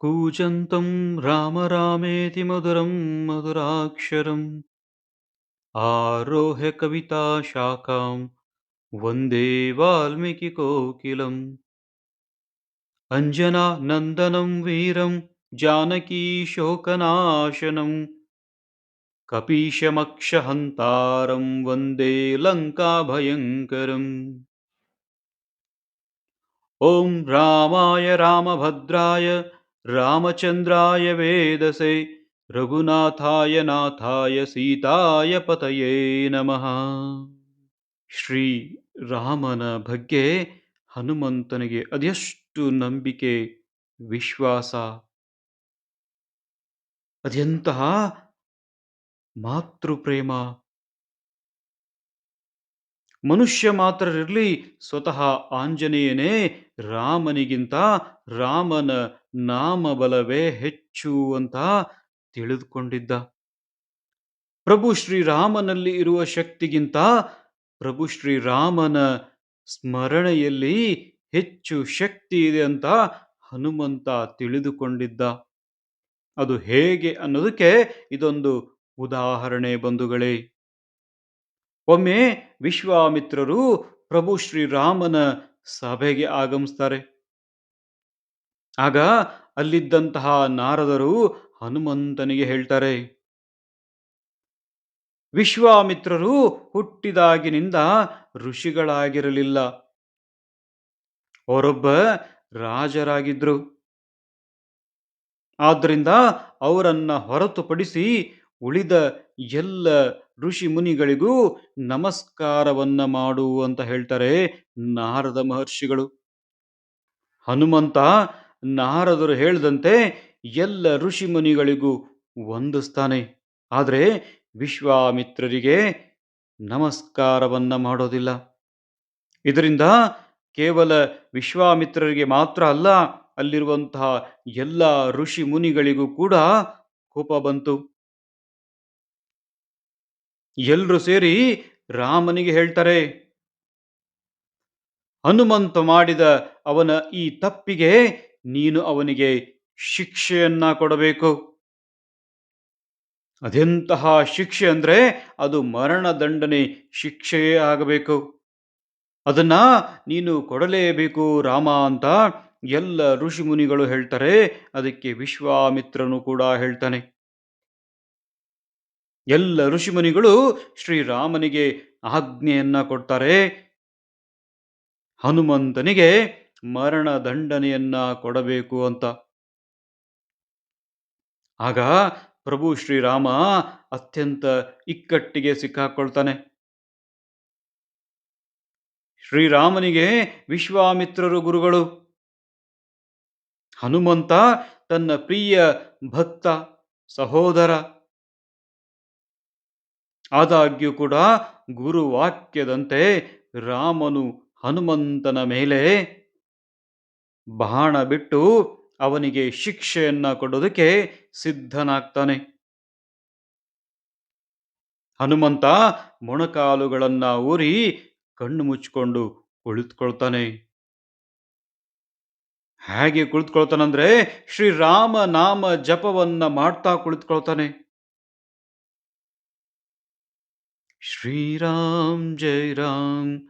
कूजन्तं राम रामेति मधुरं मधुराक्षरम्। आरोह्य कविताशाखां वन्दे वाल्मीकिकोकिलम् अञ्जनानन्दनं वीरं जानकीशोकनाशनं कपीशमक्षहन्तारं वन्दे लङ्काभयङ्करम्। ॐ रामाय रामभद्राय रामचन्द्राय वेदसे ರಘುನಾಥಾಯ ನಾಥಾಯ ಸೀತಾಯ ಪತಯೇ ನಮಃ ಶ್ರೀ ರಾಮನ ಬಗ್ಗೆ ಹನುಮಂತನಿಗೆ ಅದೆಷ್ಟು ನಂಬಿಕೆ ವಿಶ್ವಾಸ ಅದೆಂತಹ ಮಾತೃಪ್ರೇಮ ಮನುಷ್ಯ ಮಾತ್ರರಿರಲಿ ಸ್ವತಃ ಆಂಜನೇಯನೇ ರಾಮನಿಗಿಂತ ರಾಮನ ನಾಮಬಲವೇ ಹೆಚ್ಚು ಅಂತ ತಿಳಿದುಕೊಂಡಿದ್ದ. ಪ್ರಭು ಶ್ರೀರಾಮನಲ್ಲಿ ಇರುವ ಶಕ್ತಿಗಿಂತ ಪ್ರಭು ಶ್ರೀರಾಮನ ಸ್ಮರಣೆಯಲ್ಲಿ ಹೆಚ್ಚು ಶಕ್ತಿ ಇದೆ ಅಂತ ಹನುಮಂತ ತಿಳಿದುಕೊಂಡಿದ್ದ. ಅದು ಹೇಗೆ ಅನ್ನೋದಕ್ಕೆ ಇದೊಂದು ಉದಾಹರಣೆ ಬಂಧುಗಳೇ. ಒಮ್ಮೆ ವಿಶ್ವಾಮಿತ್ರರು ಪ್ರಭು ಶ್ರೀರಾಮನ ಸಭೆಗೆ ಆಗಮಿಸ್ತಾರೆ. ಆಗ ಅಲ್ಲಿದ್ದಂತಹ ನಾರದರು ಹನುಮಂತನಿಗೆ ಹೇಳ್ತಾರೆ, ವಿಶ್ವಾಮಿತ್ರರು ಹುಟ್ಟಿದಾಗಿನಿಂದ ಋಷಿಗಳಾಗಿರಲಿಲ್ಲ. ಅವರೊಬ್ಬ ರಾಜರಾಗಿದ್ರು. ಆದ್ದರಿಂದ ಅವರನ್ನ ಹೊರತುಪಡಿಸಿ ಉಳಿದ ಎಲ್ಲ ಋಷಿ ಮುನಿಗಳಿಗೂ ನಮಸ್ಕಾರವನ್ನ ಮಾಡು ಅಂತ ಹೇಳ್ತಾರೆ ನಾರದ ಮಹರ್ಷಿಗಳು. ಹನುಮಂತ ನಾರದರು ಹೇಳದಂತೆ ಎಲ್ಲ ಋಷಿಮುನಿಗಳಿಗೂ ವಂದಿಸ್ತಾನೆ ಆದರೆ ವಿಶ್ವಾಮಿತ್ರರಿಗೆ ನಮಸ್ಕಾರವನ್ನ ಮಾಡೋದಿಲ್ಲ. ಇದರಿಂದ ಕೇವಲ ವಿಶ್ವಾಮಿತ್ರರಿಗೆ ಮಾತ್ರ ಅಲ್ಲ, ಅಲ್ಲಿರುವಂತಹ ಎಲ್ಲ ಋಷಿ ಮುನಿಗಳಿಗೂ ಕೂಡ ಕೋಪ ಬಂತು. ಎಲ್ಲರೂ ಸೇರಿ ರಾಮನಿಗೆ ಹೇಳ್ತಾರೆ ಹನುಮಂತ ಮಾಡಿದ ಅವನ ಈ ತಪ್ಪಿಗೆ ನೀನು ಅವನಿಗೆ ಶಿಕ್ಷೆಯನ್ನ ಕೊಡಬೇಕು. ಅದೆಂತಹ ಶಿಕ್ಷೆ ಅಂದ್ರೆ ಅದು ಮರಣ ದಂಡನೆ ಶಿಕ್ಷೆಯೇ ಆಗಬೇಕು. ಅದನ್ನ ನೀನು ಕೊಡಲೇಬೇಕು ರಾಮ ಅಂತ ಎಲ್ಲ ಋಷಿ ಮುನಿಗಳು ಹೇಳ್ತಾರೆ, ಅದಕ್ಕೆ ವಿಶ್ವಾಮಿತ್ರನು ಕೂಡ ಹೇಳ್ತಾನೆ. ಎಲ್ಲ ಋಷಿಮುನಿಗಳು ಶ್ರೀರಾಮನಿಗೆ ಆಜ್ಞೆಯನ್ನ ಕೊಡ್ತಾರೆ ಹನುಮಂತನಿಗೆ ಮರಣ ದಂಡನೆಯನ್ನ ಕೊಡಬೇಕು ಅಂತ. ಆಗ ಪ್ರಭು ಶ್ರೀರಾಮ ಅತ್ಯಂತ ಇಕ್ಕಟ್ಟಿಗೆ ಸಿಕ್ಕಾಕೊಳ್ತಾನೆ. ಶ್ರೀರಾಮನಿಗೆ ವಿಶ್ವಾಮಿತ್ರರು ಗುರುಗಳು. ಹನುಮಂತ ತನ್ನ ಪ್ರಿಯ ಭಕ್ತ, ಸಹೋದರ. ಆದಾಗ್ಯೂ ಕೂಡ ಗುರುವಾಕ್ಯದಂತೆ ರಾಮನು ಹನುಮಂತನ ಮೇಲೆ ಬಾಣ ಬಿಟ್ಟು ಅವನಿಗೆ ಶಿಕ್ಷೆಯನ್ನ ಕೊಡೋದಕ್ಕೆ ಸಿದ್ಧನಾಗ್ತಾನೆ. ಹನುಮಂತ ಮೊಣಕಾಲುಗಳನ್ನ ಊರಿ ಕಣ್ಣು ಮುಚ್ಕೊಂಡು ಕುಳಿತುಕೊಳ್ತಾನೆ. ಹೇಗೆ ಕುಳಿತುಕೊಳ್ತಾನಂದ್ರೆ ಶ್ರೀರಾಮ ನಾಮ ಜಪವನ್ನ ಮಾಡ್ತಾ ಕುಳಿತುಕೊಳ್ತಾನೆ. ಶ್ರೀರಾಮ್ ಜೈ ರಾಮ್.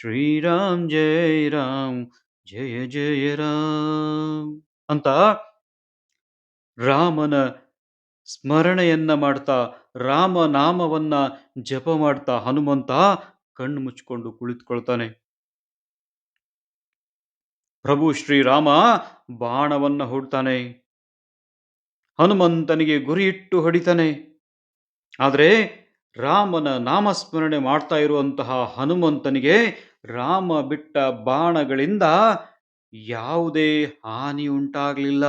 ಶ್ರೀರಾಮ್ ಜಯ ರಾಮ್, ಜಯ ಜಯ ರಾಮ್ ಅಂತ ರಾಮನ ಸ್ಮರಣೆಯನ್ನ ಮಾಡ್ತಾ ರಾಮನಾಮವನ್ನ ಜಪ ಮಾಡ್ತಾ ಹನುಮಂತ ಕಣ್ಣು ಮುಚ್ಚಿಕೊಂಡು ಕುಳಿತುಕೊಳ್ತಾನೆ. ಪ್ರಭು ಶ್ರೀರಾಮ ಬಾಣವನ್ನ ಹೂಡ್ತಾನೆ. ಹನುಮಂತನಿಗೆ ಗುರಿ ಇಟ್ಟು ಹೊಡಿತಾನೆ. ಆದರೆ ರಾಮನ ನಾಮಸ್ಮರಣೆ ಮಾಡ್ತಾ ಇರುವಂತಹ ಹನುಮಂತನಿಗೆ ರಾಮ ಬಿಟ್ಟ ಬಾಣಗಳಿಂದ ಯಾವುದೇ ಹಾನಿ ಉಂಟಾಗಲಿಲ್ಲ.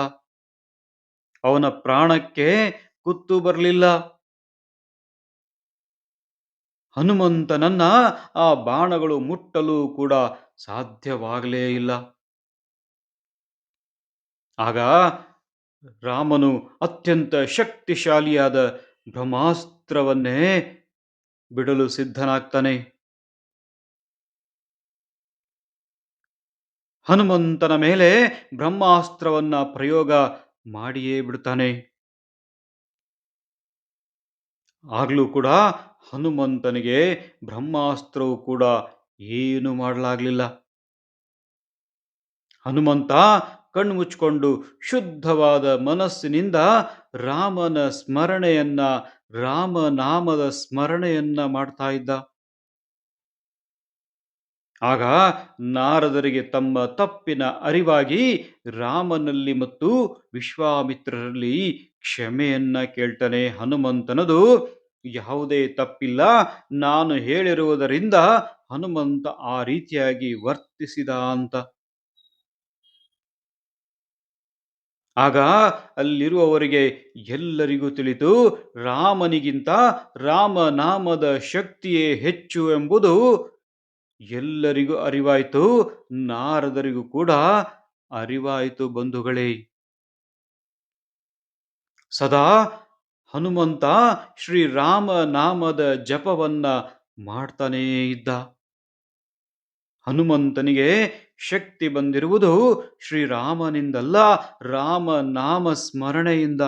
ಅವನ ಪ್ರಾಣಕ್ಕೆ ಕುತ್ತು ಬರಲಿಲ್ಲ. ಹನುಮಂತನನ್ನ ಆ ಬಾಣಗಳು ಮುಟ್ಟಲು ಕೂಡ ಸಾಧ್ಯವಾಗಲೇ ಇಲ್ಲ. ಆಗ ರಾಮನು ಅತ್ಯಂತ ಶಕ್ತಿಶಾಲಿಯಾದ ಬ್ರಹ್ಮಾಸ್ತ್ರವನ್ನೇ ಬಿಡಲು ಸಿದ್ಧನಾಗ್ತಾನೆ. ಹನುಮಂತನ ಮೇಲೆ ಬ್ರಹ್ಮಾಸ್ತ್ರವನ್ನ ಪ್ರಯೋಗ ಮಾಡಿಯೇ ಬಿಡ್ತಾನೆ ಆಗ್ಲೂ ಕೂಡ ಹನುಮಂತನಿಗೆ ಬ್ರಹ್ಮಾಸ್ತ್ರವು ಕೂಡ ಏನು ಮಾಡಲಾಗಲಿಲ್ಲ. ಹನುಮಂತ ಕಣ್ಣು ಮುಚ್ಚಿಕೊಂಡು ಶುದ್ಧವಾದ ಮನಸ್ಸಿನಿಂದ ರಾಮನ ಸ್ಮರಣೆಯನ್ನ ರಾಮನಾಮದ ಸ್ಮರಣೆಯನ್ನ ಮಾಡ್ತಾ ಇದ್ದ. ಆಗ ನಾರದರಿಗೆ ತಮ್ಮ ತಪ್ಪಿನ ಅರಿವಾಗಿ ರಾಮನಲ್ಲಿ ಮತ್ತು ವಿಶ್ವಾಮಿತ್ರರಲ್ಲಿ ಕ್ಷಮೆಯನ್ನ ಕೇಳ್ತಾನೆ ಹನುಮಂತನದು, ಯಾವುದೇ ತಪ್ಪಿಲ್ಲ, ನಾನು ಹೇಳಿರುವುದರಿಂದ ಹನುಮಂತ ಆ ರೀತಿಯಾಗಿ ವರ್ತಿಸಿದ ಅಂತ. ಆಗ ಅಲ್ಲಿರುವವರಿಗೆ ಎಲ್ಲರಿಗೂ ತಿಳಿತು ರಾಮನಿಗಿಂತ ರಾಮನಾಮದ ಶಕ್ತಿಯೇ ಹೆಚ್ಚು ಎಂಬುದು ಎಲ್ಲರಿಗೂ ಅರಿವಾಯಿತು, ನಾರದರಿಗೂ ಕೂಡ ಅರಿವಾಯಿತು ಬಂಧುಗಳೇ. ಸದಾ ಹನುಮಂತ ಶ್ರೀರಾಮ ನಾಮದ ಜಪವನ್ನ ಮಾಡ್ತಾನೇ ಇದ್ದ. ಹನುಮಂತನಿಗೆ ಶಕ್ತಿ ಬಂದಿರುವುದು ಶ್ರೀರಾಮನಿಂದಲ್ಲ ರಾಮ ನಾಮ ಸ್ಮರಣೆಯಿಂದ.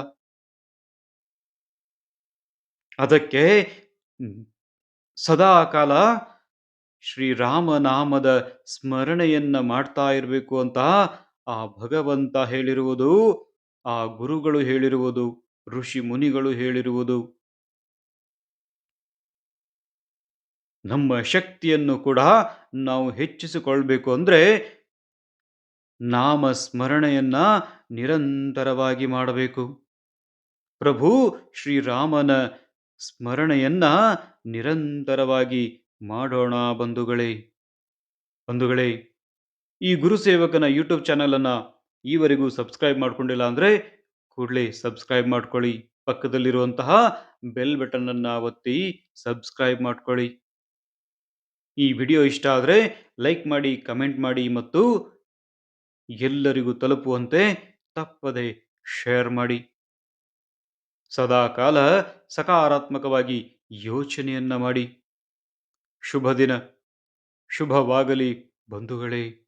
ಅದಕ್ಕೆ ಸದಾ ಕಾಲ ಶ್ರೀರಾಮನಾಮದ ಸ್ಮರಣೆಯನ್ನ ಮಾಡ್ತಾ ಇರಬೇಕು ಅಂತ ಆ ಭಗವಂತ ಹೇಳಿರುವುದು, ಆ ಗುರುಗಳು ಹೇಳಿರುವುದು, ಋಷಿ ಮುನಿಗಳು ಹೇಳಿರುವುದು. ನಮ್ಮ ಶಕ್ತಿಯನ್ನು ಕೂಡ ನಾವು ಹೆಚ್ಚಿಸಿಕೊಳ್ಬೇಕು ಅಂದ್ರೆ ನಾಮ ಸ್ಮರಣೆಯನ್ನ ನಿರಂತರವಾಗಿ ಮಾಡಬೇಕು. ಪ್ರಭು ಶ್ರೀರಾಮನ ಸ್ಮರಣೆಯನ್ನ ನಿರಂತರವಾಗಿ ಮಾಡೋಣ ಬಂಧುಗಳೇ. ಬಂಧುಗಳೇ, ಈ ಗುರುಸೇವಕನ ಯೂಟ್ಯೂಬ್ ಚಾನಲನ್ನು ಈವರೆಗೂ ಸಬ್ಸ್ಕ್ರೈಬ್ ಮಾಡ್ಕೊಂಡಿಲ್ಲ ಅಂದರೆ ಕೂಡಲೇ ಸಬ್ಸ್ಕ್ರೈಬ್ ಮಾಡ್ಕೊಳ್ಳಿ. ಪಕ್ಕದಲ್ಲಿರುವಂತಹ ಬೆಲ್ ಬಟನನ್ನು ಒತ್ತಿ ಸಬ್ಸ್ಕ್ರೈಬ್ ಮಾಡ್ಕೊಳ್ಳಿ. ಈ ವಿಡಿಯೋ ಇಷ್ಟ ಆದರೆ ಲೈಕ್ ಮಾಡಿ, ಕಮೆಂಟ್ ಮಾಡಿ ಮತ್ತು ಎಲ್ಲರಿಗೂ ತಲುಪುವಂತೆ ತಪ್ಪದೆ ಶೇರ್ ಮಾಡಿ. ಸದಾಕಾಲ ಸಕಾರಾತ್ಮಕವಾಗಿ ಯೋಚನೆಯನ್ನ ಮಾಡಿ. ಶುಭ ದಿನ ಶುಭವಾಗಲಿ ಬಂಧುಗಳೇ.